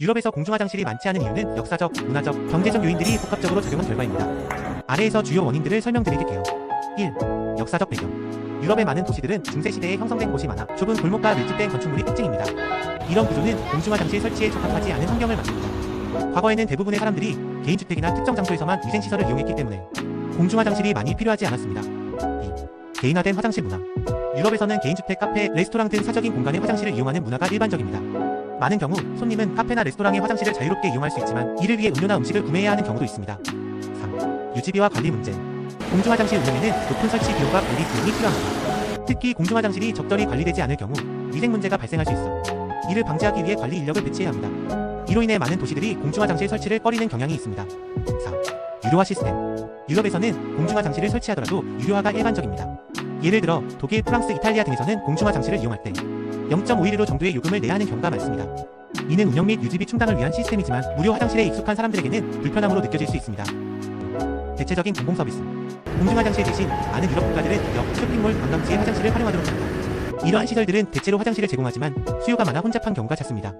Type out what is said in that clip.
유럽에서 공중화장실이 많지 않은 이유는 역사적, 문화적, 경제적 요인들이 복합적으로 작용한 결과입니다. 아래에서 주요 원인들을 설명드릴게요. 1. 역사적 배경. 유럽의 많은 도시들은 중세시대에 형성된 곳이 많아 좁은 골목과 밀집된 건축물이 특징입니다. 이런 구조는 공중화장실 설치에 적합하지 않은 환경을 만듭니다. 과거에는 대부분의 사람들이 개인주택이나 특정 장소에서만 위생시설을 이용했기 때문에 공중화장실이 많이 필요하지 않았습니다. 2. 개인화된 화장실 문화. 유럽에서는 개인주택, 카페, 레스토랑 등 사적인 공간의 화장실을 이용하는 문화가 일반적입니다. 많은 경우 손님은 카페나 레스토랑의 화장실을 자유롭게 이용할 수 있지만 이를 위해 음료나 음식을 구매해야 하는 경우도 있습니다. 3. 유지비와 관리 문제. 공중화장실 운영에는 높은 설치 비용과 관리 비용이 필요합니다. 특히 공중화장실이 적절히 관리되지 않을 경우 위생 문제가 발생할 수 있어 이를 방지하기 위해 관리 인력을 배치해야 합니다. 이로 인해 많은 도시들이 공중화장실 설치를 꺼리는 경향이 있습니다. 4. 유료화 시스템. 유럽에서는 공중화장실을 설치하더라도 유료화가 일반적입니다. 예를 들어 독일, 프랑스, 이탈리아 등에서는 공중화장실을 이용할 때 0.5유로 정도의 요금을 내야 하는 경우가 많습니다. 이는 운영 및 유지비 충당을 위한 시스템이지만 무료 화장실에 익숙한 사람들에게는 불편함으로 느껴질 수 있습니다. 대체적인 공공 서비스. 공중화 장실 대신 많은 유럽 국가들은 역, 쇼핑몰, 관광지의 화장실을 활용하도록 합니다. 이러한 시설들은 대체로 화장실을 제공하지만 수요가 많아 혼잡한 경우가 잦습니다.